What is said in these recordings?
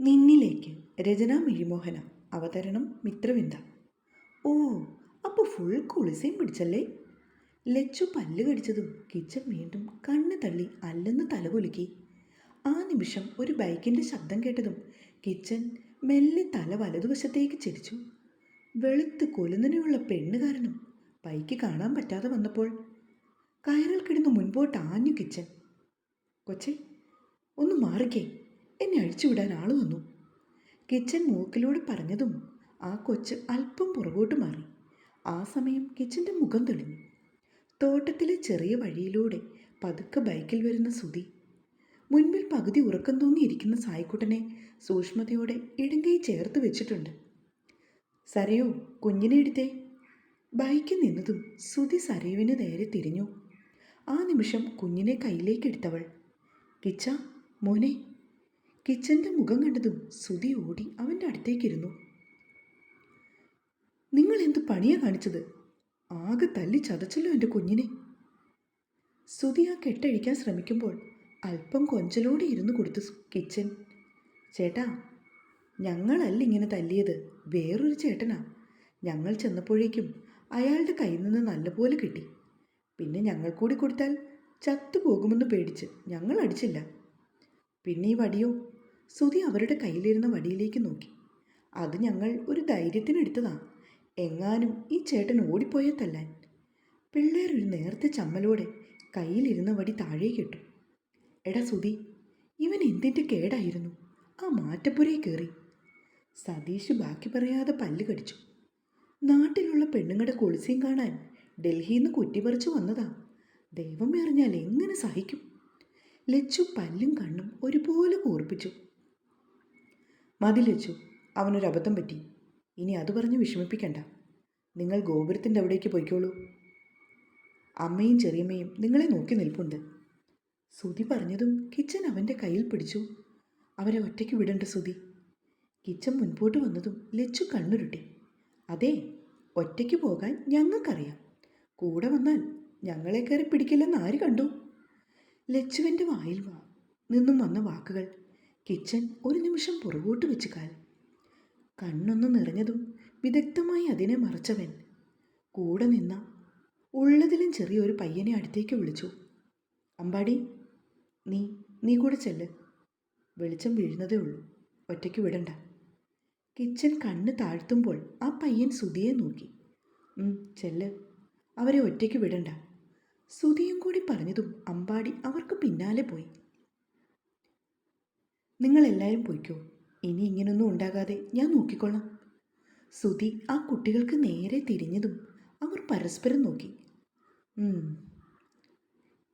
നിന്നിലേക്ക്. രചന മിഴിമോഹന അവതരണം മിത്രവിന്ദ. ഓ അപ്പോൾ ഫുൾ കുളിസയും പിടിച്ചല്ലേ? ലച്ചു പല്ല് കടിച്ചതും കിച്ചൻ വീണ്ടും കണ്ണ് തള്ളി അല്ലെന്ന് തലകുലുക്കി. ആ നിമിഷം ഒരു ബൈക്കിന്റെ ശബ്ദം കേട്ടതും കിച്ചൻ മെല്ലെ തല വലതുവശത്തേക്ക് ചിരിച്ചു. വെളുത്ത് കൊലുന്നതിനുള്ള പെണ്ണ് കാരണം ബൈക്ക് കാണാൻ പറ്റാതെ വന്നപ്പോൾ കയറിൽ കിടന്ന് മുൻപോട്ട് ആഞ്ഞു കിച്ചൻ കൊച്ചെ ഒന്ന് മാറിക്കേ. എന്നെ അഴിച്ചുവിടാൻ ആൾ വന്നു. കിച്ചൻ മൂക്കിലൂടെ പറഞ്ഞതും ആ കൊച്ച് അല്പം പുറകോട്ട് മാറി. ആ സമയം കിച്ചന്റെ മുഖം തെളിഞ്ഞു. തോട്ടത്തിലെ ചെറിയ വഴിയിലൂടെ പതുക്കെ ബൈക്കിൽ വരുന്ന സുതി മുൻപിൽ പകുതി ഉറക്കം തൂങ്ങിയിരിക്കുന്ന സായിക്കുട്ടനെ സൂക്ഷ്മതയോടെ ഇടങ്കൈ ചേർത്ത് വെച്ചിട്ടുണ്ട്. സരയോ കുഞ്ഞിനെ എടുത്തേ. ബൈക്കിൽ നിന്നതും സുതി സരയുവിന് നേരെ തിരിഞ്ഞു. ആ നിമിഷം കുഞ്ഞിനെ കയ്യിലേക്കെടുത്തവൾ കിച്ച മോനെ. കിച്ചന്റെ മുഖം കണ്ടതും സുതി ഓടി അവന്റെ അടുത്തേക്കിരുന്നു. നിങ്ങൾ എന്ത് പണിയാ കാണിച്ചത്? ആകെ തല്ലി ചതച്ചല്ലോ എന്റെ കുഞ്ഞിനെ. സുതി ആ കെട്ടഴിക്കാൻ ശ്രമിക്കുമ്പോൾ അല്പം കൊഞ്ചലോടെ ഇരുന്ന് കൊടുത്തു കിച്ചൻ. ചേട്ടാ ഞങ്ങളല്ല ഇങ്ങനെ തല്ലിയത്. വേറൊരു ചേട്ടനാ. ഞങ്ങൾ ചെന്നപ്പോഴേക്കും അയാളുടെ കയ്യിൽ നിന്ന് നല്ലപോലെ കിട്ടി. പിന്നെ ഞങ്ങൾ കൂടി കൊടുത്താൽ ചത്തുപോകുമെന്ന് പേടിച്ച് ഞങ്ങൾ അടിച്ചില്ല. പിന്നെ ഈ വടിയോ? സുതി അവരുടെ കയ്യിലിരുന്ന വടിയിലേക്ക് നോക്കി. അത് ഞങ്ങൾ ഒരു ധൈര്യത്തിനെടുത്തതാ എങ്ങാനും ഈ ചേട്ടൻ ഓടിപ്പോയ തല്ലാൻ. പിള്ളേർ ഒരു നേരത്തെ ചമ്മലോടെ കയ്യിലിരുന്ന വടി താഴേക്കിട്ടു എടാ സുധി ഇവൻ എന്തിന്റെ കേടായിരുന്നു? ആ മാറ്റപ്പുരയിൽ കയറി. സതീഷ് ബാക്കി പറയാതെ പല്ല് കടിച്ചു. നാട്ടിലുള്ള പെണ്ണുങ്ങളുടെ കൊളിസ്യം കാണാൻ ഡൽഹിയിൽ നിന്ന് കുറ്റിപ്പറിച്ചു വന്നതാ. ദൈവം എറിഞ്ഞാൽ എങ്ങനെ സഹിക്കും? ലച്ചു പല്ലും കണ്ണും ഒരുപോലെ കൂർപ്പിച്ചു. മതി വെച്ചു അവനൊരു അബദ്ധം പറ്റി. ഇനി അത് പറഞ്ഞ് വിഷമിപ്പിക്കണ്ട. നിങ്ങൾ ഗോപുരത്തിന്റെ അവിടേക്ക് പോയിക്കോളൂ. അമ്മയും ചെറിയമ്മയും നിങ്ങളെ നോക്കി നിൽപ്പുണ്ട്. സുതി പറഞ്ഞതും കിച്ചൻ അവന്റെ കയ്യിൽ പിടിച്ചു. അവരെ ഒറ്റയ്ക്ക് വിടണ്ട സുതി കിച്ചൻ മുൻപോട്ട് വന്നതും ലച്ചു കണ്ണുരുട്ടി. അതെ ഒറ്റയ്ക്ക് പോകാൻ ഞങ്ങൾക്കറിയാം. കൂടെ വന്നാൽ ഞങ്ങളെ കയറി പിടിക്കില്ലെന്ന് ആര് കണ്ടു? ലച്ചുവിന്റെ വായിൽ നിന്നും വന്ന വാക്കുകൾ കിച്ചൻ ഒരു നിമിഷം പുറകോട്ട് വെച്ച് കാൽ. കണ്ണൊന്ന് നിറഞ്ഞതും വിദഗ്ധമായി അതിനെ മറച്ചവൻ. കൂടെ നിന്ന ഉള്ളതിലും ചെറിയൊരു പയ്യനെ അടുത്തേക്ക് വിളിച്ചു. അമ്പാടി നീ നീ കൂടെ ചെല്ല്. വെളിച്ചം വീഴുന്നതേ ഉള്ളൂ. ഒറ്റയ്ക്ക് വിടണ്ട. കിച്ചൻ കണ്ണ് താഴ്ത്തുമ്പോൾ ആ പയ്യൻ സുധിയെ നോക്കി. "ഉം, ചെല്ല്. അവരെ ഒറ്റയ്ക്ക് വിടണ്ട. സുധിയും കൂടി പറഞ്ഞതും അമ്പാടി അവർക്ക് പിന്നാലെ പോയി. നിങ്ങളെല്ലാവരും പോയിക്കോ. ഇനി ഇങ്ങനൊന്നും ഉണ്ടാകാതെ ഞാൻ നോക്കിക്കൊള്ളാം. സുധി ആ കുട്ടികൾക്ക് നേരെ തിരിഞ്ഞതും അവർ പരസ്പരം നോക്കി. "ഉം,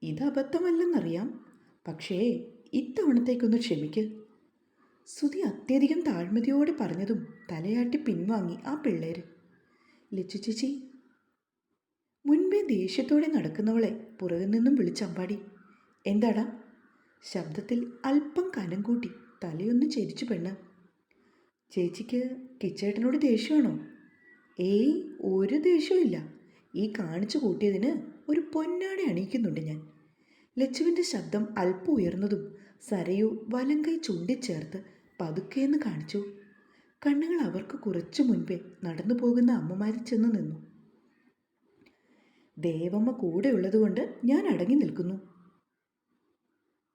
ഇത് അബദ്ധമല്ലെന്നറിയാം. പക്ഷേ ഇത്തവണത്തേക്കൊന്ന് ക്ഷമിക്ക്. സുധി അത്യധികം താഴ്മതിയോടെ പറഞ്ഞതും തലയാട്ടി പിൻവാങ്ങി ആ പിള്ളേര്. ലച്ചു മുൻപേ ദേഷ്യത്തോടെ നടക്കുന്നവളെ പുറകിൽ നിന്നും വിളിച്ചമ്പാടി. എന്താടാ? ശബ്ദത്തിൽ അല്പം കനം കൂട്ടി തലയൊന്ന് ചേരിച്ചു പെണ്ണ്. ചേച്ചിക്ക് കിച്ചേട്ടനോട് ദേഷ്യമാണോ? ഏയ് ഒരു ദേഷ്യമില്ല ഈ കാണിച്ചു കൂട്ടിയതിന് ഒരു പൊന്നാട അണിയിക്കുന്നുണ്ട് ഞാൻ. ലച്ചുവിന്റെ ശബ്ദം അല്പം ഉയർന്നതും സരയു വലങ്കൈ ചൂണ്ടിച്ചേർത്ത് പതുക്കേന്ന് കാണിച്ചു. കണ്ണുകൾ അവർക്ക് കുറച്ചു മുൻപേ നടന്നു പോകുന്ന അമ്മമാരിൽ ചെന്ന് നിന്നു. ദേവമ്മ കൂടെ ഉള്ളതുകൊണ്ട് ഞാൻ അടങ്ങി നിൽക്കുന്നു.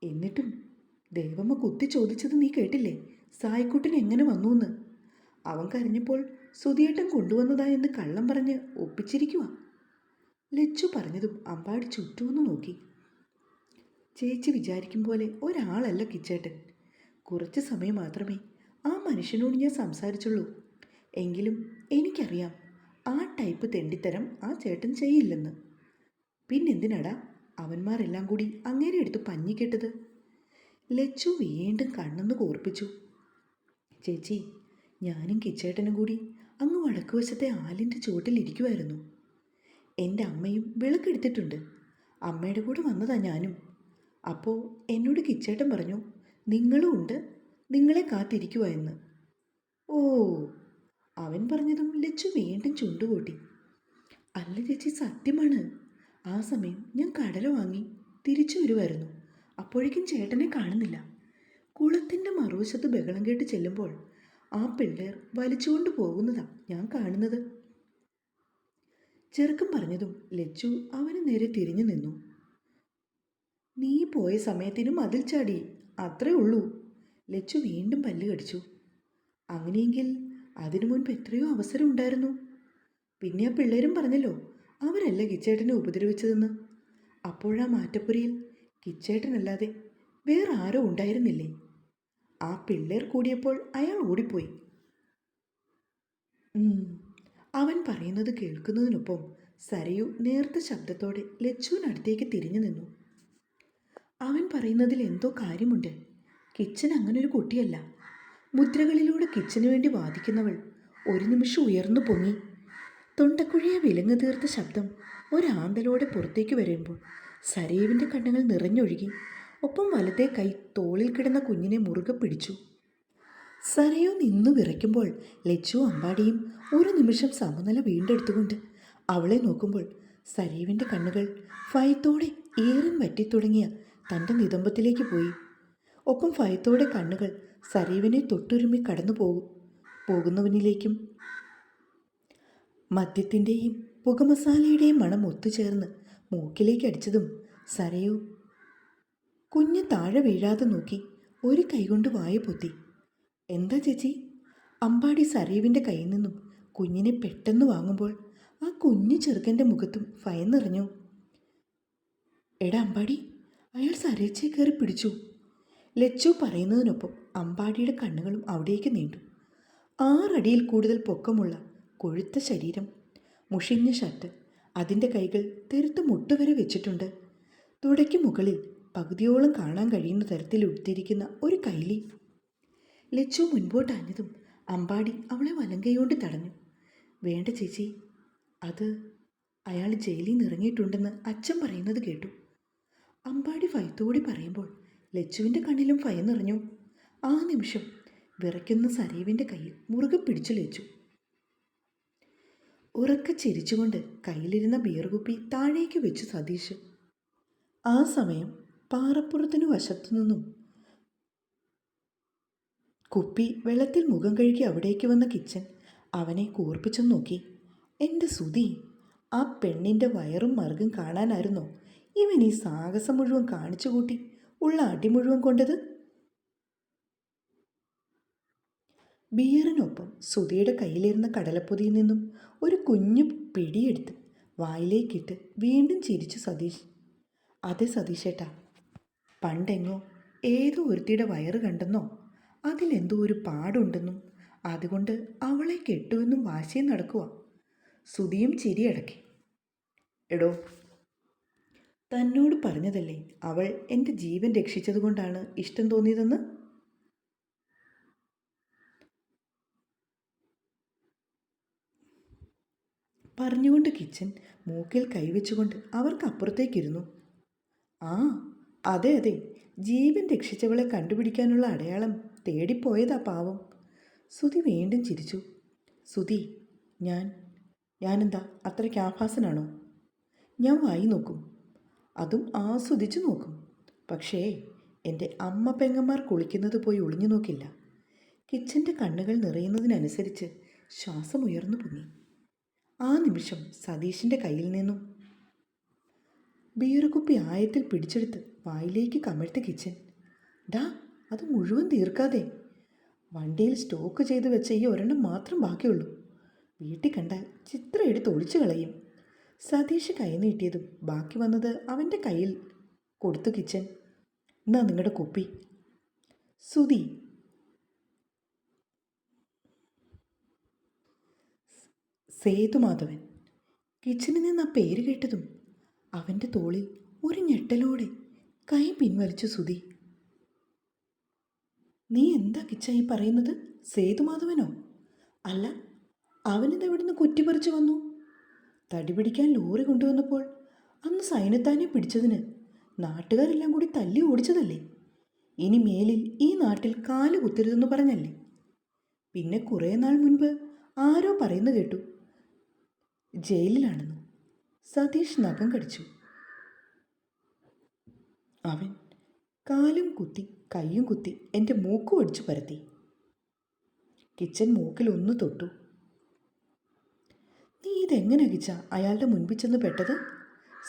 എന്നിട്ടും ദേവമ്മ കുത്തി ചോദിച്ചത് നീ കേട്ടില്ലേ? സായിക്കുട്ടൻ എങ്ങനെ വന്നു എന്ന് അവൻ കരഞ്ഞപ്പോൾ സുധിയേട്ടൻ കൊണ്ടുവന്നതാ എന്ന് കള്ളം പറഞ്ഞ് ഒപ്പിച്ചിരിക്കുക ലച്ചു പറഞ്ഞതും അമ്പാടി ചുറ്റുമെന്ന് നോക്കി. ചേച്ചി വിചാരിക്കും പോലെ ഒരാളല്ല കിച്ചേട്ടൻ. കുറച്ച് സമയം മാത്രമേ ആ മനുഷ്യനോട് ഞാൻ സംസാരിച്ചുള്ളൂ. എങ്കിലും എനിക്കറിയാം ആ ടൈപ്പ് തെണ്ടിത്തരം ആ ചേട്ടൻ ചെയ്യില്ലെന്ന്. പിന്നെന്തിനാടാ അവന്മാരെല്ലാം കൂടി അങ്ങേരെ എടുത്ത് പഞ്ഞിക്കെട്ടത് ലച്ചു വീണ്ടും കണ്ണെന്ന് കോർപ്പിച്ചു. ചേച്ചി ഞാനും കിച്ചേട്ടനും കൂടി അങ്ങ് വടക്കുവശത്തെ ആലിന്റെ ചുവട്ടിലിരിക്കുമായിരുന്നു എന്റെ അമ്മയും വിളക്കെടുത്തിട്ടുണ്ട് അമ്മയുടെ കൂടെ വന്നതാ ഞാനും. അപ്പോൾ എന്നോട് കിച്ചേട്ടൻ പറഞ്ഞു നിങ്ങളും ഉണ്ട് നിങ്ങളെ കാത്തിരിക്കുക ഓ അവൻ പറഞ്ഞതും ലച്ചു വീണ്ടും ചുണ്ടുകൂട്ടി. അല്ല ചേച്ചി സത്യമാണ്. ആ സമയം ഞാൻ കടല വാങ്ങി തിരിച്ചു വരുമായിരുന്നു. അപ്പോഴേക്കും ചേട്ടനെ കാണുന്നില്ല. കുളത്തിന്റെ മറുവശത്ത് ബഹളം കേട്ട് ചെല്ലുമ്പോൾ ആ പിള്ളേർ വലിച്ചുകൊണ്ട് പോകുന്നതാ ഞാൻ കാണുന്നത്. ചെറുക്കൻ പറഞ്ഞതും ലച്ചു അവന് നേരെ തിരിഞ്ഞു നിന്നു. നീ പോയ സമയത്തിനും അതിൽ ചാടി. അത്രേ ഉള്ളൂ. ലച്ചു വീണ്ടും പല്ല് കടിച്ചു. അങ്ങനെയെങ്കിൽ അതിനു മുൻപ് എത്രയോ അവസരം ഉണ്ടായിരുന്നു. പിന്നെ ആ പിള്ളേരും പറഞ്ഞല്ലോ അവരല്ല കിച്ചേട്ടനെ ഉപദ്രവിച്ചതെന്ന്? അപ്പോഴാ മാറ്റപ്പുരയിൽ. കിച്ചേട്ടനല്ലാതെ വേറെ ആരോ ഉണ്ടായിരുന്നില്ലേ? ആ പിള്ളേർ കൂടിയപ്പോൾ അയാൾ ഓടിപ്പോയി. അവൻ പറയുന്നത് കേൾക്കുന്നതിനൊപ്പം സരയു നേർത്ത ശബ്ദത്തോടെ ലച്ചുവിനടുത്തേക്ക് തിരിഞ്ഞു നിന്നു. അവൻ പറയുന്നതിൽ എന്തോ കാര്യമുണ്ട്. കിച്ചൻ ഒരു കുട്ടിയല്ല. മുദ്രകളിലൂടെ കിച്ചന് വേണ്ടി വാദിക്കുന്നവൾ ഒരു നിമിഷം ഉയർന്നു പൊങ്ങി. തൊണ്ടക്കുഴിയെ വിലങ്ങ് തീർത്ത ശബ്ദം. ഒരാന്തലോടെ പുറത്തേക്ക് വരുമ്പോൾ സരീവിന്റെ കണ്ണുകൾ നിറഞ്ഞൊഴുകി. ഒപ്പം വലത്തെ കൈ തോളിൽ കിടന്ന കുഞ്ഞിനെ മുറുകെ പിടിച്ചു. സരയു നിന്നു വിറയ്ക്കുമ്പോൾ ലച്ചു അമ്പാടിയും ഒരു നിമിഷം സമനില വീണ്ടെടുത്തുകൊണ്ട് അവളെ നോക്കുമ്പോൾ സരീവിന്റെ കണ്ണുകൾ ഭയത്തോടെ ഏറും വറ്റിത്തുടങ്ങിയ തന്റെ നിതംബത്തിലേക്ക് പോയി. ഒപ്പം ഭയത്തോടെ കണ്ണുകൾ സരീവിനെ തൊട്ടുരുമ്മി കടന്നു പോകും പോകുന്നവനിലേക്കും മദ്യത്തിന്റെയും പുകമസാലയുടെയും മണം ഒത്തുചേർന്ന് മൂക്കിലേക്ക് അടിച്ചതും സരയു കുഞ്ഞ് താഴെ വീഴാതെ നോക്കി ഒരു കൈകൊണ്ട് വായ പൊത്തി. എന്താ ചേച്ചി? അമ്പാടി സരയുവിന്റെ കയ്യിൽ നിന്നും കുഞ്ഞിനെ പെട്ടെന്ന് വാങ്ങുമ്പോൾ ആ കുഞ്ഞു ചെറുക്കന്റെ മുഖത്തും ഭയം നിറഞ്ഞു എടാ അമ്പാടി അയാൾ സരയിച്ചേ കയറി പിടിച്ചു. ലച്ചു പറയുന്നതിനൊപ്പം അമ്പാടിയുടെ കണ്ണുകളും അവിടേക്ക് നീണ്ടു. ആറടിയിൽ കൂടുതൽ പൊക്കമുള്ള കൊഴുത്ത ശരീരം. മുഷിഞ്ഞ ഷർട്ട് അതിന്റെ കൈകൾ തെരുത്ത് മുട്ടുവരെ വെച്ചിട്ടുണ്ട്. തുടയ്ക്ക് മുകളിൽ പകുതിയോളം കാണാൻ കഴിയുന്ന തരത്തിൽ ഉടുത്തിരിക്കുന്ന ഒരു കൈലി. ലച്ചു മുൻപോട്ടാഞ്ഞതും അമ്പാടി അവളെ വലങ്കൈകൊണ്ട് തടഞ്ഞു. വേണ്ട ചേച്ചി അത് അയാൾ ജയിലിൽ നിറങ്ങിയിട്ടുണ്ടെന്ന് അച്ഛൻ പറയുന്നത് കേട്ടു അമ്പാടി ഭയത്തോടെ പറയുമ്പോൾ ലച്ചുവിന്റെ കണ്ണിലും ഭയം നിറഞ്ഞു ആ നിമിഷം വിറയ്ക്കുന്ന സരീവിന്റെ കയ്യിൽ മുറുകെ പിടിച്ചു ലച്ചു. ഉറക്കെ ചിരിച്ചുകൊണ്ട് കയ്യിലിരുന്ന ബിയർകുപ്പി താഴേക്ക് വെച്ചു സതീഷ്. ആ സമയം പാറപ്പുറത്തിനു വശത്തു നിന്നും കുപ്പി വെള്ളത്തിൽ മുഖം കഴുകി അവിടേക്ക് വന്ന കിച്ചൻ അവനെ കൂർപ്പിച്ചു നോക്കി. എന്റെ സുതി ആ പെണ്ണിന്റെ വയറും മറുകും കാണാനായിരുന്നോ? ഇവൻ ഈ സാഹസം മുഴുവൻ കാണിച്ചു കൂട്ടി ഉള്ള അടി മുഴുവൻ കൊണ്ടത്? ബിയറിനൊപ്പം സുധിയുടെ കയ്യിലിരുന്ന കടലപ്പൊതിയിൽ നിന്നും ഒരു കുഞ്ഞു പിടിയെടുത്ത് വായിലേക്കിട്ട് വീണ്ടും ചിരിച്ചു സതീഷ്. അതെ സതീഷേട്ടാ പണ്ടെങ്ങോ ഏതോ ഒരുത്തിയുടെ വയറ് കണ്ടെന്നോ അതിലെന്തോ ഒരു പാടുണ്ടെന്നും അതുകൊണ്ട് അവളെ കെട്ടുവെന്നും വാശിയും നടക്കുക സുധിയും ചിരിയടക്കി എടോ തന്നോട് പറഞ്ഞതല്ലേ അവൾ എന്റെ ജീവൻ രക്ഷിച്ചതുകൊണ്ടാണ് ഇഷ്ടം തോന്നിയതെന്ന്? പറഞ്ഞുകൊണ്ട് കിച്ചൻ മൂക്കിൽ കൈവച്ചുകൊണ്ട് അവർക്ക് അപ്പുറത്തേക്കിരുന്നു ആ അതെ അതെ. ജീവൻ രക്ഷിച്ചവളെ കണ്ടുപിടിക്കാനുള്ള അടയാളം തേടിപ്പോയതാ പാവം. സുധി വീണ്ടും ചിരിച്ചു. സുധി ഞാൻ ഞാനെന്താ അത്രയ്ക്ക് ആഭാസനാണോ? ഞാൻ വായി നോക്കും. അതും ആസ്വദിച്ചു നോക്കും. പക്ഷേ എന്റെ അമ്മ പെങ്ങന്മാർ കുളിക്കുന്നത് പോയി ഒളിഞ്ഞു നോക്കില്ല. കിച്ചന്റെ കണ്ണുകൾ നിറയുന്നതിനനുസരിച്ച് ശ്വാസം ഉയർന്നു പൊങ്ങി. ആ നിമിഷം സതീഷിന്റെ കയ്യിൽ നിന്നും ബീറുകുപ്പി ആയത്തിൽ പിടിച്ചെടുത്ത് വായിലേക്ക് കമിഴ്ത്തി കിച്ചൻ. ഡാ അത് മുഴുവൻ തീർക്കാതെ. വണ്ടിയിൽ സ്റ്റോക്ക് ചെയ്ത് വെച്ച ഈ ഒരെണ്ണം മാത്രം ബാക്കിയുള്ളൂ. വീട്ടിൽ കണ്ടാൽ ചിത്രം എടുത്ത് ഒളിച്ചു കളയും. സതീഷ് കൈ നീട്ടിയതും ബാക്കി വന്നത് അവന്റെ കയ്യിൽ കൊടുത്തു കിച്ചൻ. എന്നാ നിങ്ങളുടെ കുപ്പി. സുധി സേതുമാധവൻ കിച്ചണിൽ നിന്ന് ആ പേര് കേട്ടതും അവന്റെ തോളിൽ ഒരു ഞെട്ടലോടെ കൈ പിൻവലിച്ചു സുധി. നീ എന്താ കിച്ചായി പറയുന്നത്? സേതുമാധവനോ അല്ല അവനിതെവിടുന്ന് കുറ്റിപ്പറിച്ചു വന്നു? തടി പിടിക്കാൻ ലോറി കൊണ്ടുവന്നപ്പോൾ അന്ന് സൈന്യത്താനെ പിടിച്ചതിന് നാട്ടുകാരെല്ലാം കൂടി തല്ലി ഓടിച്ചതല്ലേ? ഇനി മേലിൽ ഈ നാട്ടിൽ കാൽ കുത്തരുതെന്ന് പറഞ്ഞല്ലേ? പിന്നെ കുറേ നാൾ മുൻപ് ആരോ പറയുന്നു കേട്ടു. ജയിലിലാണെന്ന്. സതീഷ് നഖം കടിച്ചു. അവൻ കാലും കുത്തി കൈയും കുത്തി എന്റെ മൂക്ക് ഒടിച്ചു പരത്തി. കിച്ചൻ മൂക്കിൽ ഒന്ന് തൊട്ടു. നീ ഇതെങ്ങനെ കിച്ച? അയാളുടെ മുൻപിൽ ചെന്ന് പെട്ടത്?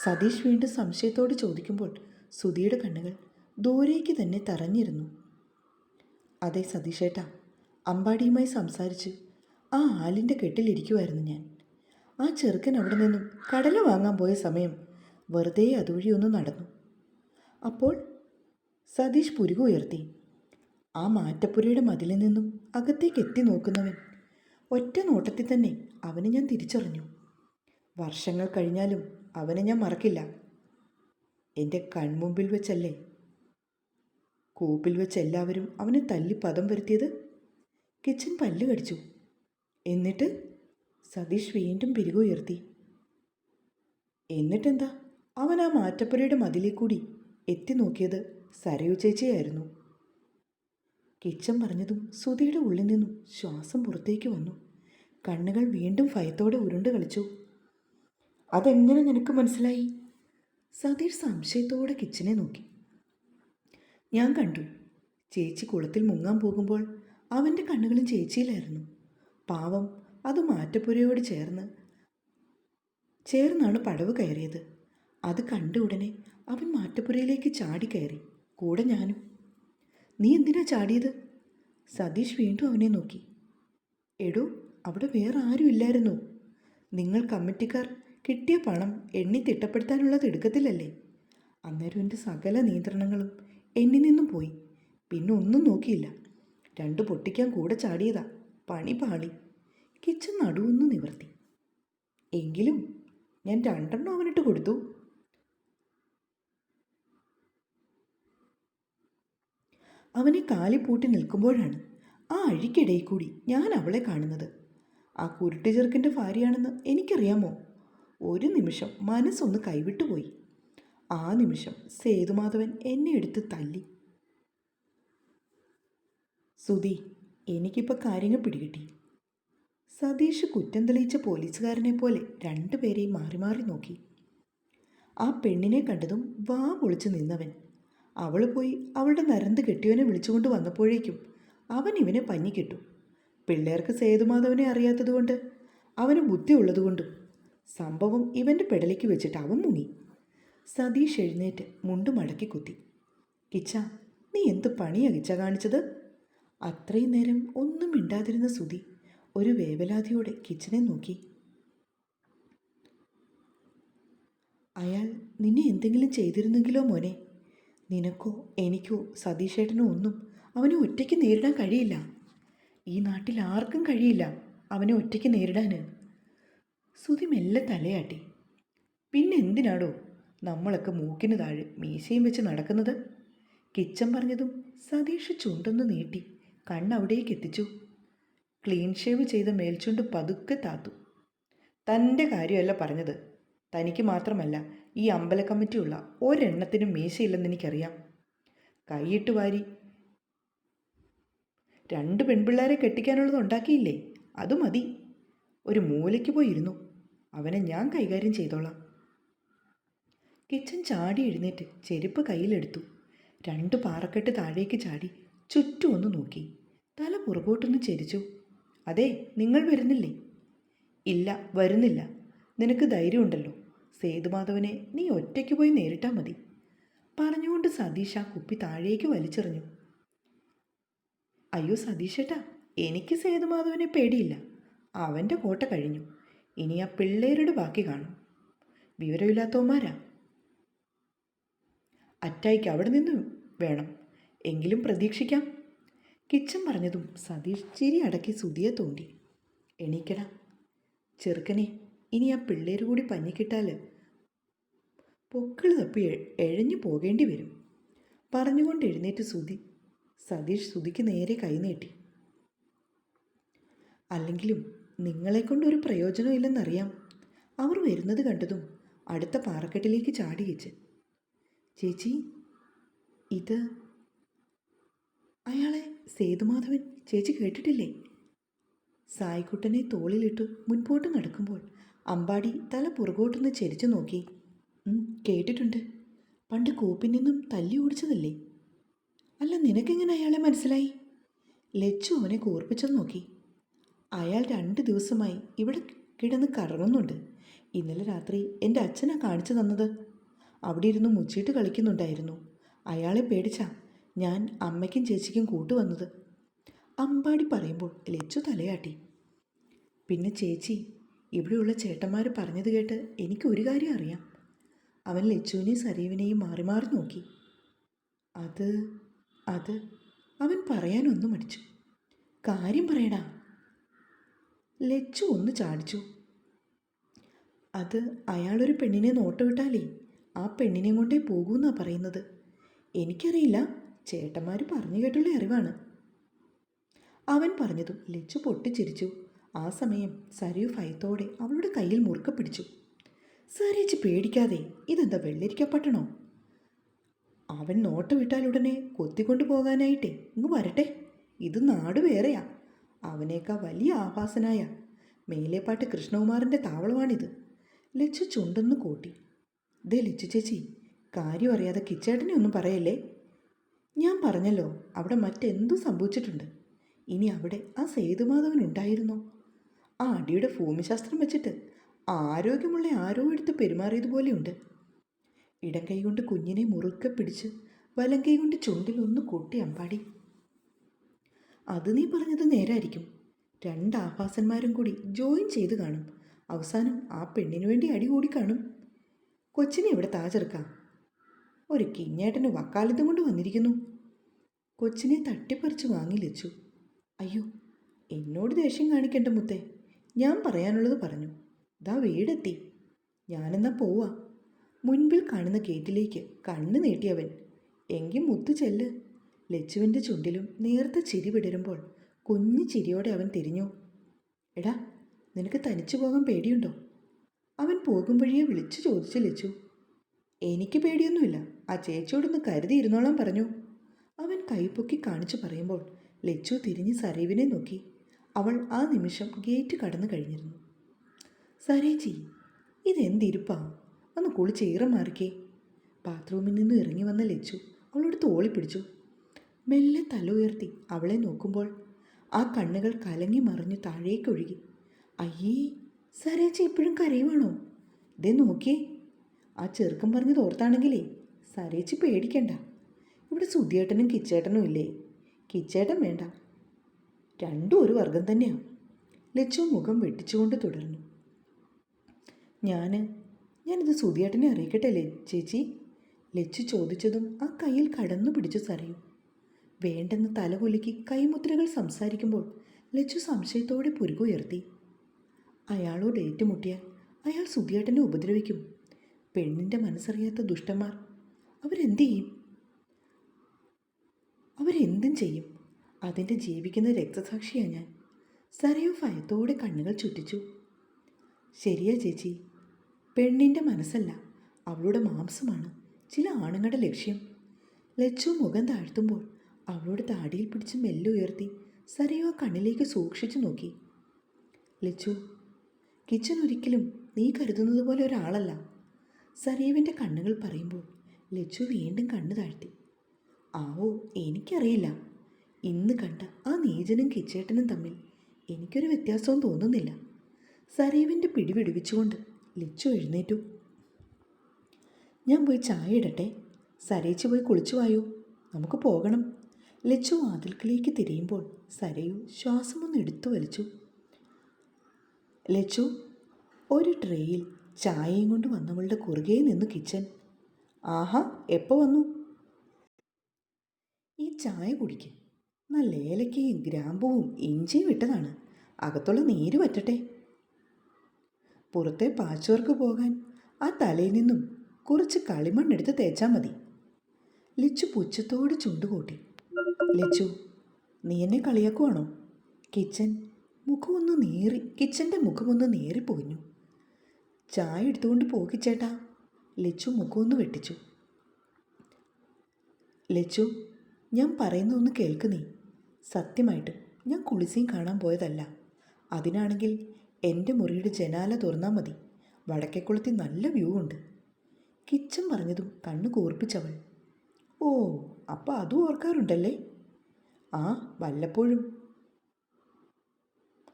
സതീഷ് വീണ്ടും സംശയത്തോട് ചോദിക്കുമ്പോൾ സുധിയുടെ കണ്ണുകൾ ദൂരേക്ക് തന്നെ തറഞ്ഞിരുന്നു. അതെ സതീഷേട്ടാ അമ്പാടിയുമായി സംസാരിച്ച് ആ ആലിന്റെ കെട്ടിലിരിക്കുമായിരുന്നു ഞാൻ. ആ ചെറുക്കൻ അവിടെ നിന്നും കടല വാങ്ങാൻ പോയ സമയം വെറുതെ അതുവഴി ഒന്ന് നടന്നു. അപ്പോൾ സതീഷ് പുരുക ഉയർത്തി. ആ മാറ്റപ്പുരയുടെ മതിലിൽ നിന്നും അകത്തേക്ക് എത്തി നോക്കുന്നവൻ ഒറ്റ നോട്ടത്തിൽ തന്നെ അവനെ ഞാൻ തിരിച്ചറിഞ്ഞു. വർഷങ്ങൾ കഴിഞ്ഞാലും അവനെ ഞാൻ മറക്കില്ല. എന്റെ കൺമുമ്പിൽ വെച്ചല്ലേ? കൂപ്പിൽ വെച്ച് എല്ലാവരും അവനെ തല്ലി പദം വരുത്തിയത്? കിച്ചൻ പല്ല് കടിച്ചു. എന്നിട്ട് സതീഷ് വീണ്ടും പിരികുയർത്തി എന്നിട്ടെന്താ? അവൻ ആ മാറ്റപ്പുരയുടെ മതിലിൽ കൂടി എത്തി നോക്കിയത് സരയു ചേച്ചിയായിരുന്നു. കിച്ചൻ പറഞ്ഞതും സുധിയുടെ ഉള്ളിൽ നിന്നും ശ്വാസം പുറത്തേക്ക് വന്നു. കണ്ണുകൾ വീണ്ടും ഭയത്തോടെ ഉരുണ്ട് കളിച്ചു. അതെങ്ങനെ നിനക്ക് മനസ്സിലായി? സതീഷ് സംശയത്തോടെ കിച്ചനെ നോക്കി. ഞാൻ കണ്ടു. ചേച്ചി കുളത്തിൽ മുങ്ങാൻ പോകുമ്പോൾ അവന്റെ കണ്ണുകളും ചേച്ചിയിലായിരുന്നു. പാവം അത് മാറ്റപ്പുരയോട് ചേർന്ന്. ചേർന്നാണ് പടവ് കയറിയത്. അത് കണ്ട ഉടനെ അവൻ മാറ്റപ്പുരയിലേക്ക് ചാടി കയറി. കൂടെ ഞാനും. നീ എന്തിനാ ചാടിയത്? സതീഷ് വീണ്ടും അവനെ നോക്കി. എടോ അവിടെ വേറെ ആരും ഇല്ലായിരുന്നു. നിങ്ങൾ കമ്മിറ്റിക്കാർ കിട്ടിയ പണം എണ്ണി തിട്ടപ്പെടുത്താനുള്ളത് എടുക്കത്തില്ലല്ലേ? അന്നേരം എന്റെ സകല നിയന്ത്രണങ്ങളും എന്നിൽ നിന്നും പോയി. പിന്നെ ഒന്നും നോക്കിയില്ല. രണ്ട് പൊട്ടിക്കാൻ കൂടെ ചാടിയതാ. പണി പാളി. കിച്ചൻ നടുവൊന്ന് നിവർത്തി. എങ്കിലും ഞാൻ രണ്ടെണ്ണം അവനിട്ട് കൊടുത്തു. അവനെ കാലിപ്പൂട്ടി നിൽക്കുമ്പോഴാണ് ആ അഴിക്കിടയിൽ കൂടി ഞാൻ അവളെ കാണുന്നത്. ആ കുരുട്ടി ചെറുക്കന്റെ ഭാര്യയാണെന്ന് എനിക്കറിയാമോ? ഒരു നിമിഷം മനസ്സൊന്ന് കൈവിട്ടുപോയി. ആ നിമിഷം സേതുമാധവൻ എന്നെ എടുത്ത് തല്ലി. സുധി എനിക്കിപ്പോൾ കാര്യങ്ങൾ പിടികിട്ടി. സതീഷ് കുറ്റം തെളിയിച്ച പോലീസുകാരനെ പോലെ രണ്ടുപേരെയും മാറി മാറി നോക്കി. ആ പെണ്ണിനെ കണ്ടതും വാ പൊളിച്ചു നിന്നവൻ. അവൾ പോയി അവളുടെ നരന്ത് കെട്ടിയവനെ വിളിച്ചുകൊണ്ട് വന്നപ്പോഴേക്കും അവൻ ഇവനെ പഞ്ഞിക്കിട്ടു പിള്ളേർക്ക് സേതുമാധവനെ അറിയാത്തതുകൊണ്ട് അവന് ബുദ്ധിയുള്ളതുകൊണ്ടും സംഭവം ഇവന്റെ പെടലേക്ക് വെച്ചിട്ട് അവൻ മുങ്ങി. സതീഷ് എഴുന്നേറ്റ് മുണ്ടും മടക്കി കുത്തി. കിച്ച നീ എന്ത് പണിയാ കിച്ച കാണിച്ചത്? അത്രയും നേരം ഒന്നും മിണ്ടാതിരുന്ന സുധി ഒരു വേവലാതിയോടെ കിച്ചനെ നോക്കി. അയാൾ നിന്നെ എന്തെങ്കിലും ചെയ്തിരുന്നെങ്കിലോ മോനെ? നിനക്കോ എനിക്കോ സതീഷേട്ടനോ ഒന്നും അവനെ ഒറ്റയ്ക്ക് നേരിടാൻ കഴിയില്ല. ഈ നാട്ടിൽ ആർക്കും കഴിയില്ല അവനെ ഒറ്റയ്ക്ക് നേരിടാൻ സുധി മെല്ലെ തലയാട്ടി. പിന്നെ എന്തിനാടോ? നമ്മളൊക്കെ മൂക്കിന് താഴെ മീശയും വെച്ച് നടക്കുന്നത്? കിച്ചൻ പറഞ്ഞതും സതീഷ് ചുണ്ടൊന്ന് നീട്ടി കണ്ണവിടേക്ക് എത്തിച്ചു. ക്ലീൻ ഷേവ് ചെയ്ത മേൽച്ചുണ്ട് പതുക്കെ താത്തു. തന്റെ കാര്യമല്ല പറഞ്ഞത്. തനിക്ക് മാത്രമല്ല ഈ അമ്പല കമ്മിറ്റിയുള്ള ഒരെണ്ണത്തിനും മീശയില്ലെന്ന് എനിക്കറിയാം. കൈയിട്ട് വാരി. രണ്ട് പെൺപിള്ളേരെ കെട്ടിക്കാനുള്ളത് ഉണ്ടാക്കിയില്ലേ? അത് മതി. ഒരു മൂലയ്ക്ക് പോയിരുന്നു അവനെ ഞാൻ കൈകാര്യം ചെയ്തോളാം. കിച്ചൻ ചാടി എഴുന്നേറ്റ് ചെരുപ്പ് കയ്യിലെടുത്തു. രണ്ട് പാറക്കെട്ട് താഴേക്ക് ചാടി ചുറ്റും ഒന്ന് നോക്കി. തല പുറകോട്ടൊന്ന് ചെരിച്ചു. അതെ നിങ്ങൾ വരുന്നില്ലേ? ഇല്ല വരുന്നില്ല. നിനക്ക് ധൈര്യമുണ്ടല്ലോ. സേതുമാധവനെ നീ ഒറ്റയ്ക്ക് പോയി നേരിട്ടാൽ മതി. പറഞ്ഞുകൊണ്ട് സതീഷ് കുപ്പി താഴേക്ക് വലിച്ചെറിഞ്ഞു. അയ്യോ സതീഷേട്ടാ എനിക്ക് സേതുമാധവനെ പേടിയില്ല. അവന്റെ കോട്ട കഴിഞ്ഞു. ഇനി ആ പിള്ളേരുടെ ബാക്കി കാണും. വിവരമില്ലാത്തവന്മാരാ? അറ്റായിക്ക് അവിടെ നിന്ന് വേണം. എങ്കിലും പ്രതീക്ഷിക്കാം. കിച്ചൻ പറഞ്ഞതും സതീഷ് ചിരി അടക്കി സുതിയെ തോണ്ടി. എണീക്കട. ചെറുക്കനെ ഇനി ആ പിള്ളേർ കൂടി പഞ്ഞിക്കിട്ടാൽ പൊക്കിൾ തപ്പി എഴഞ്ഞു പോകേണ്ടി വരും. പറഞ്ഞുകൊണ്ട് എഴുന്നേറ്റ് സുതി സതീഷ് സുതിക്ക് നേരെ കൈനീട്ടി അല്ലെങ്കിലും നിങ്ങളെക്കൊണ്ട് ഒരു പ്രയോജനം ഇല്ലെന്നറിയാം. അവർ വരുന്നത് കണ്ടതും അടുത്ത പാറക്കെട്ടിലേക്ക് ചാടി വെച്ച് ചേച്ചി ഇത് അയാളെ സേതുമാധവൻ ചേച്ചി കേട്ടിട്ടില്ലേ? സായിക്കുട്ടനെ തോളിലിട്ടു മുൻപോട്ട് നടക്കുമ്പോൾ അമ്പാടി തല പുറകോട്ടൊന്ന് ചരിച്ചു നോക്കി. കേട്ടിട്ടുണ്ട്. പണ്ട് കൂപ്പിൽ നിന്നും തല്ലി ഓടിച്ചതല്ലേ? അല്ല നിനക്കെങ്ങനെ അയാളെ മനസ്സിലായി? ലച്ചു അവനെ കൂർപ്പിച്ചത് നോക്കി. അയാൾ രണ്ട് ദിവസമായി ഇവിടെ കിടന്ന് കറങ്ങുന്നുണ്ട്. ഇന്നലെ രാത്രി എന്റെ അച്ഛനാ കാണിച്ചു തന്നത്. അവിടെ ഇരുന്ന് മുച്ചിട്ട് കളിക്കുന്നുണ്ടായിരുന്നു. അയാളെ പേടിച്ചാ ഞാൻ അമ്മയ്ക്കും ചേച്ചിക്കും കൂട്ടുവന്നത്. അമ്പാടി പറയുമ്പോൾ ലച്ചു തലയാട്ടി. പിന്നെ ചേച്ചി ഇവിടെയുള്ള ചേട്ടന്മാർ പറഞ്ഞത് കേട്ട് എനിക്ക് ഒരു കാര്യം അറിയാം. അവൻ ലച്ചുവിനെയും സരീവിനെയും മാറി മാറി നോക്കി. അത് അത് അവൻ പറയാനൊന്നും മടിച്ചു. കാര്യം പറയടാ. ലച്ചു ഒന്ന് ചാടിച്ചു. അത് അയാളൊരു പെണ്ണിനെ നോട്ടമിട്ടാലേ ആ പെണ്ണിനെ കൊണ്ടേ പോകൂന്നാ പറയുന്നത്. എനിക്കറിയില്ല. ചേട്ടന്മാർ പറഞ്ഞു കേട്ടുള്ള അറിവാണ്. അവൻ പറഞ്ഞതും ലച്ചു പൊട്ടിച്ചിരിച്ചു. ആ സമയം സരയു ഭയത്തോടെ അവളുടെ കയ്യിൽ മുറുക്ക പിടിച്ചു. സരേച്ച് പേടിക്കാതെ ഇതെന്താ വെള്ളരിക്കപ്പെട്ടണോ? അവൻ നോട്ട വിട്ടാലുടനെ കൊത്തിക്കൊണ്ടു പോകാനായിട്ടേ ഇങ്ങ് വരട്ടെ. ഇത് നാട് വേറെയാ. അവനേക്കാ വലിയ ആഭാസനായ മേലേപ്പാട്ട് കൃഷ്ണകുമാറിന്റെ താവളമാണിത്. ലച്ചു ചുണ്ടെന്ന് കൂട്ടി. ദേ ലച്ചു ചേച്ചി കാര്യം അറിയാതെ കിച്ചേട്ടനെ ഒന്നും പറയല്ലേ? ഞാൻ പറഞ്ഞല്ലോ അവിടെ മറ്റെന്തു സംഭവിച്ചിട്ടുണ്ട്. ഇനി അവിടെ ആ സേതുമാധവൻ ഉണ്ടായിരുന്നോ? ആ അടിയുടെ ഭൂമിശാസ്ത്രം വെച്ചിട്ട് ആരോഗ്യമുള്ള ആരോ എടുത്ത് പെരുമാറിയതുപോലെയുണ്ട് ഇടം കൈ കൊണ്ട് കുഞ്ഞിനെ മുറുക്കെ പിടിച്ച് വലം കൈ കൊണ്ട് ചുണ്ടിൽ ഒന്ന് കൊട്ടി അമ്പാടി. അത് നീ പറഞ്ഞത് നേരായിരിക്കും. രണ്ട് ആഭാസന്മാരും കൂടി ജോയിൻ ചെയ്ത് കാണും. അവസാനം ആ പെണ്ണിനു വേണ്ടി അടി കൂടി കാണും. കൊച്ചിനെ ഇവിടെ താചെറുക്കാം ഒരു കിഞ്ഞേട്ടന് വക്കാലത്തും കൊണ്ട് വന്നിരിക്കുന്നു. കൊച്ചിനെ തട്ടിപ്പറിച്ച് വാങ്ങി ലച്ചു അയ്യോ എന്നോട് ദേഷ്യം കാണിക്കേണ്ട മുത്തേ. ഞാൻ പറയാനുള്ളത് പറഞ്ഞു. ദാ വീടെത്തി. ഞാനെന്നാ പോവാ. മുൻപിൽ കാണുന്ന ഗേറ്റിലേക്ക് കണ്ണ് നീട്ടിയവൻ. എങ്കിൽ മുത്തു ചെല്ല്. ലച്ചുവിന്റെ ചുണ്ടിലും നേർത്ത ചിരി വിടരുമ്പോൾ കുഞ്ഞു ചിരിയോടെ അവൻ തിരിഞ്ഞു. എടാ നിനക്ക് തനിച്ചു പോകാൻ പേടിയുണ്ടോ? അവൻ പോകും വഴിയെ വിളിച്ചു ചോദിച്ചു ലച്ചു. എനിക്ക് പേടിയൊന്നുമില്ല. ആ ചേച്ചിയോടൊന്ന് കരുതിയിരുന്നോളം പറഞ്ഞു. അവൻ കൈപ്പൊക്കി കാണിച്ചു പറയുമ്പോൾ ലച്ചു തിരിഞ്ഞ് സരീവിനെ നോക്കി. അവൾ ആ നിമിഷം ഗേറ്റ് കടന്നു കഴിഞ്ഞിരുന്നു. സരേച്ചി ഇതെന്തിരുപ്പാ? ഒന്ന് കുളിച്ച് ഈറം മാറിക്കേ. ബാത്റൂമിൽ നിന്ന് ഇറങ്ങി വന്ന ലച്ചു അവളോട് തോളി പിടിച്ചു മെല്ലെ തല ഉയർത്തി അവളെ നോക്കുമ്പോൾ ആ കണ്ണുകൾ കലങ്ങി മറിഞ്ഞു താഴേക്കൊഴുകി അയ്യേ സരേച്ചി എപ്പോഴും കരയുവാണോ? ഇതേ നോക്കിയേ. ആ ചെറുക്കം പറഞ്ഞത് ഓർത്താണെങ്കിലേ. സരേച്ചി പേടിക്കണ്ട. ഇവിടെ സുധിയേട്ടനും കിച്ചേട്ടനും ഇല്ലേ? കിച്ചേട്ടൻ വേണ്ട. രണ്ടും ഒരു വർഗം തന്നെയാണ് ലച്ചു മുഖം വെട്ടിച്ചുകൊണ്ട് തുടർന്നു. ഞാൻ ഞാനിത് സുധിയേട്ടനെ അറിയിക്കട്ടെ ലേ ചേച്ചി. ലച്ചു ചോദിച്ചതും ആ കയ്യിൽ കടന്നു പിടിച്ചു സറിയു വേണ്ടെന്ന് തലകുലുക്കി കൈമുദ്രകൾ സംസാരിക്കുമ്പോൾ ലച്ചു സംശയത്തോടെ പുരുകുയർത്തി അയാളോട് ഏറ്റുമുട്ടിയാൽ അയാൾ സുധിയേട്ടനെ ഉപദ്രവിക്കും. പെണ്ണിന്റെ മനസ്സറിയാത്ത ദുഷ്ടന്മാർ അവരെന്ത് ചെയ്യും? അവരെന്തും ചെയ്യും. അതിന്റെ ജീവിക്കുന്ന രക്തസാക്ഷിയാണ് ഞാൻ. സരയു ഭയത്തോടെ കണ്ണുകൾ ചുറ്റിച്ചു. ശരിയാ ചേച്ചി. പെണ്ണിന്റെ മനസ്സല്ല അവളുടെ മാംസമാണ്. ചില ആണുങ്ങളുടെ ലക്ഷ്യം. ലച്ചു മുഖം താഴ്ത്തുമ്പോൾ അവളുടെ താടിയിൽ പിടിച്ച് മെല്ലെ ഉയർത്തി സരയു കണ്ണിലേക്ക് സൂക്ഷിച്ചു നോക്കി. ലച്ചു കിച്ചൻ ഒരിക്കലും നീ കരുതുന്നത് പോലെ ഒരാളല്ല. സരയുവിന്റെ കണ്ണുകൾ പറയുമ്പോൾ ലച്ചു വീണ്ടും കണ്ണു താഴ്ത്തി. ആവോ എനിക്കറിയില്ല. ഇന്ന് കണ്ട ആ നീചനും കിച്ചേട്ടനും തമ്മിൽ എനിക്കൊരു വ്യത്യാസവും തോന്നുന്നില്ല. സരീവിന്റെ പിടി വിടുവിച്ചുകൊണ്ട് ലച്ചു എഴുന്നേറ്റു. ഞാൻ പോയി ചായ ഇടട്ടെ. സരയിച്ച് പോയി കുളിച്ചു വായോ. നമുക്ക് പോകണം. ലച്ചു വാതിൽക്കിലേക്ക് തിരിയുമ്പോൾ സരയു ശ്വാസമൊന്ന് എടുത്തു വലിച്ചു. ലച്ചു ഒരു ട്രേയിൽ ചായയും കൊണ്ട് വന്നവളുടെ കുറുകെ നിന്ന് കിച്ചൻ. ആഹാ എപ്പോൾ വന്നു? ഈ ചായ കുടിക്ക്. നല്ല ഏലക്കയും ഗ്രാമ്പുവും ഇഞ്ചിയും ഇട്ടതാണ്. അകത്തുള്ള നീര് പറ്റട്ടെ പുറത്തെ പാച്ചുവർക്ക് പോകാൻ ആ തലയിൽ നിന്നും കുറച്ച് കളിമണ്ണെടുത്ത് തേച്ചാൽ മതി. ലിച്ചു പുച്ഛത്തോട് ചുണ്ടുകൂട്ടി. ലച്ചു നീ എന്നെ കളിയാക്കുവാണോ? കിച്ചൻ മുഖമൊന്ന് നേറി കിച്ചന്റെ മുഖമൊന്ന് നേറിപ്പോഞ്ഞു ചായ എടുത്തുകൊണ്ട് പോകിച്ചേട്ടാ ലച്ചു മുഖമൊന്ന് വെട്ടിച്ചു. ലച്ചു ഞാൻ പറയുന്ന ഒന്ന് കേൾക്ക് നീ. സത്യമായിട്ട് ഞാൻ കുളിസീം കാണാൻ പോയതല്ല. അതിനാണെങ്കിൽ എന്റെ മുറിയുടെ ജനാല തുറന്നാൽ മതി. വടക്കേക്കുളത്തിൽ നല്ല വ്യൂ ഉണ്ട്. കിച്ചൻ പറഞ്ഞതും കണ്ണു കൂർപ്പിച്ചവൾ. ഓ അപ്പം അതും ഓർക്കാറുണ്ടല്ലേ? ആ വല്ലപ്പോഴും.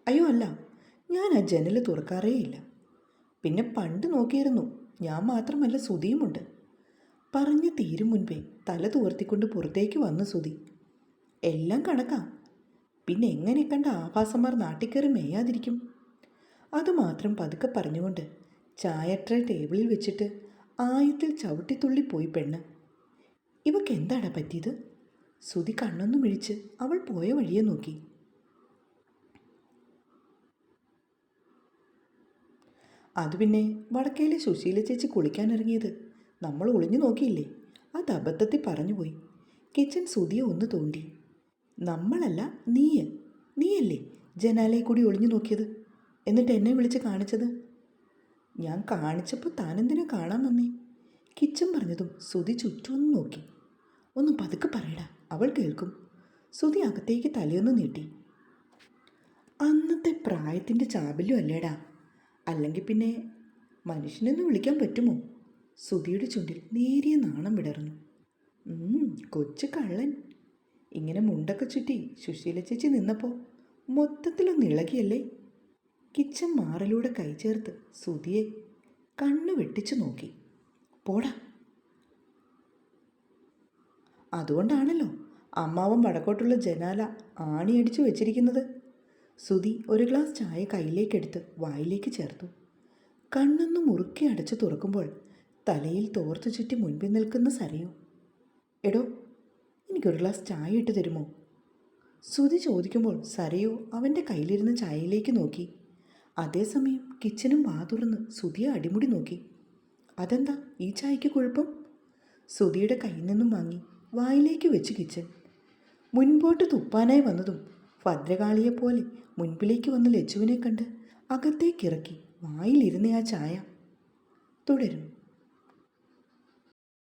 അയ്യോ അല്ല ഞാൻ ആ ജനൽ തുറക്കാറേയില്ല. പിന്നെ പണ്ട് നോക്കിയിരുന്നു ഞാൻ മാത്രമല്ല സുതിയുമുണ്ട് പറഞ്ഞു തീരും മുൻപേ തല തുവർത്തിക്കൊണ്ട് പുറത്തേക്ക് വന്നു സുതി എല്ലാം കണക്കാ. പിന്നെ എങ്ങനെ കണ്ട ആഭാസന്മാർ നാട്ടിക്കയറി മേയാതിരിക്കും? അതുമാത്രം പതുക്കെ പറഞ്ഞുകൊണ്ട് ചായ ടേബിളിൽ വെച്ചിട്ട് ആയത്തിൽ ചവിട്ടിത്തുള്ളി പോയി പെണ്ണ്. ഇവക്ക് എന്താടാ പറ്റിയത്? സുതി കണ്ണൊന്നും മിഴിച്ച് അവൾ പോയ വഴിയെ നോക്കി. അത് പിന്നെ വടക്കയിലെ സുശീല ചേച്ചി കുളിക്കാനിറങ്ങിയത്. നമ്മൾ ഒളിഞ്ഞു നോക്കിയില്ലേ? അത് അബദ്ധത്തിൽ പറഞ്ഞുപോയി. കിച്ചൻ സുതിയെ ഒന്ന് തോണ്ടി. നമ്മളല്ല നീയ്. നീയല്ലേ ജനാലയിൽ കൂടി ഒളിഞ്ഞു നോക്കിയത്? എന്നിട്ട് എന്നെ വിളിച്ച് കാണിച്ചത്? ഞാൻ കാണിച്ചപ്പോൾ താനെന്തിനാ കാണാൻ വന്നേ? കിച്ചൻ പറഞ്ഞതും സുതി ചുറ്റുമൊന്ന് നോക്കി. ഒന്ന് പതുക്കെ പറയടാ അവൾ കേൾക്കും. സുതി അകത്തേക്ക് തലയൊന്ന് നീട്ടി. അന്നത്തെ പ്രായത്തിന്റെ ചാബല്യം അല്ലേടാ അല്ലെങ്കിൽ പിന്നെ മനുഷ്യനെന്ന് വിളിക്കാൻ പറ്റുമോ? സുധിയുടെ ചുണ്ടിൽ നേരിയ നാണം വിടർന്നു. കൊച്ചു കള്ളൻ. ഇങ്ങനെ മുണ്ടൊക്കെ ചുറ്റി സുശീല ചേച്ചി നിന്നപ്പോൾ മൊത്തത്തിലൊന്ന് ഇളകിയല്ലേ? കിച്ചൻ മാറിലൂടെ കൈ ചേർത്ത് സുധിയെ കണ്ണ് വെട്ടിച്ചു നോക്കി. പോടാ. അതുകൊണ്ടാണല്ലോ അമ്മാവൻ വടക്കോട്ടുള്ള ജനാല ആണിയടിച്ചു വെച്ചിരിക്കുന്നത്. സുധി ഒരു ഗ്ലാസ് ചായ കയ്യിലേക്കെടുത്ത് വായിലേക്ക് ചേർത്തു. കണ്ണൊന്ന് മുറുക്കി അടച്ചു തുറക്കുമ്പോൾ തലയിൽ തോർത്തു ചുറ്റി മുൻപിൽ നിൽക്കുന്ന സരയു എടോ എനിക്കൊരു ഗ്ലാസ് ചായ ഇട്ട് തരുമോ? സുധി ചോദിക്കുമ്പോൾ സരയു അവന്റെ കയ്യിലിരുന്ന ചായയിലേക്ക് നോക്കി. അതേസമയം കിച്ചനും വാ തുറന്ന് സുധിയെ അടിമുടി നോക്കി. അതെന്താ ഈ ചായയ്ക്ക് കുഴപ്പം? സുധിയുടെ കയ്യിൽ നിന്നും വാങ്ങി വായിലേക്ക് വെച്ച് കിച്ചൻ. മുൻപോട്ട് തുപ്പാനായി വന്നതും ഭദ്രകാളിയെപ്പോലെ മുൻപിലേക്ക് വന്ന ലജ്ജുവിനെ കണ്ട് അകത്തേക്കിറക്കി വായിലിരുന്ന ആ ചായ. തുടരും.